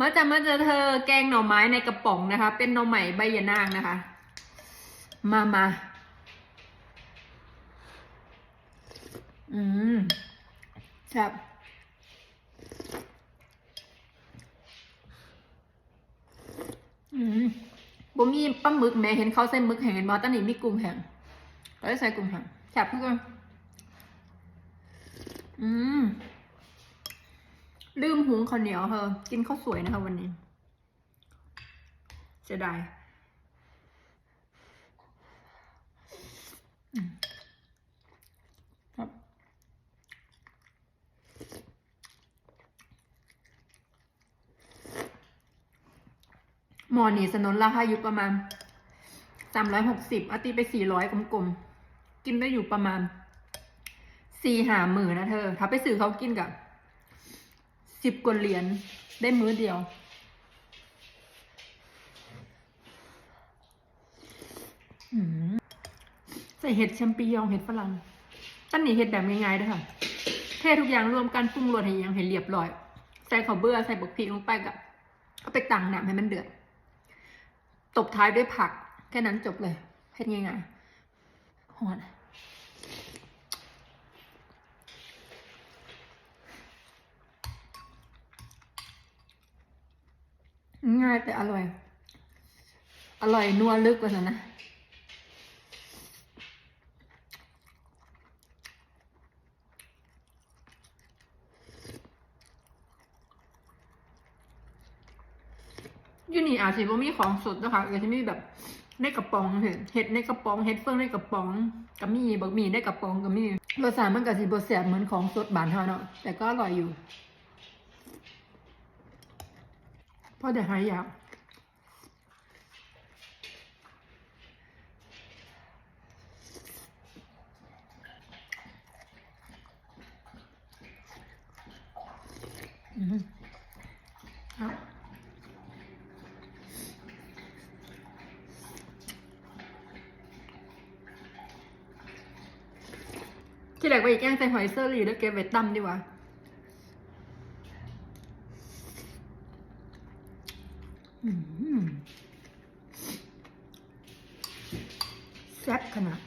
มาจะมาเจอเธอแกงหน่อไม้ในกระป๋องนะคะ เป็นหน่อใหม่ใบยะนางนะคะ มามาอืมแซ่บอืมบ่มีปลาหมึกแม่เห็นเขาใส่หมึกแห้งเห็นบอตอนนี้มีกุ้งแห้งก็ได้ใส่กุ้งแห้งแซ่บทุกคนอืม ลืมหุงข้าวเหนียวเธอกินข้าวสวยนะคะวันนี้เสียดายหมอนี่สนนราคาอยู่ประมาณสามร้อยหกสิบอตีไปสี่ร้อยกลมๆ กินได้อยู่ประมาณสี่หาหมื่นนะเธอ ถ้าไปซื้อเขากินกับ สิบกว่าเหรียญได้มื้อเดียว ใส่เห็ดแชมปิญองเห็ดฝรั่งตั้นนี่เห็ดแบบง่ายๆด้วยค่ะเททุกอย่างรวมกันปรุงรสให้ยังให้เรียบร้อย ใส่ข้าวเบื่อใส่บกพริกลงไปกับเอาไปตังน้ำให้มันเดือด ตบท้ายด้วยผัก แค่นั้นจบเลยเห็ดง่ายๆหอน ง่ายแต่อร่อย อร่อยนัวลึกกว่านั้นนะยูนี่อาจจะมีของสดนะคะอาจจะมีแบบในกระป๋องเห็ดเห็ดในกระป๋องเห็ดเฟืองในกระป๋องกับมีบะหมี่ในกระป๋องกับมีรสชาติมันก็สิบแสบเหมือนของสดบานเฮาเนาะแต่ก็อร่อยอยู่เพราะเดี๋ยวหายอยากอืมครับที่แรกไปอีกแกงใส่หอยเซอรี่แล้วเก็บไว้ตั้มดีกว่า อืม แซ่บขนาด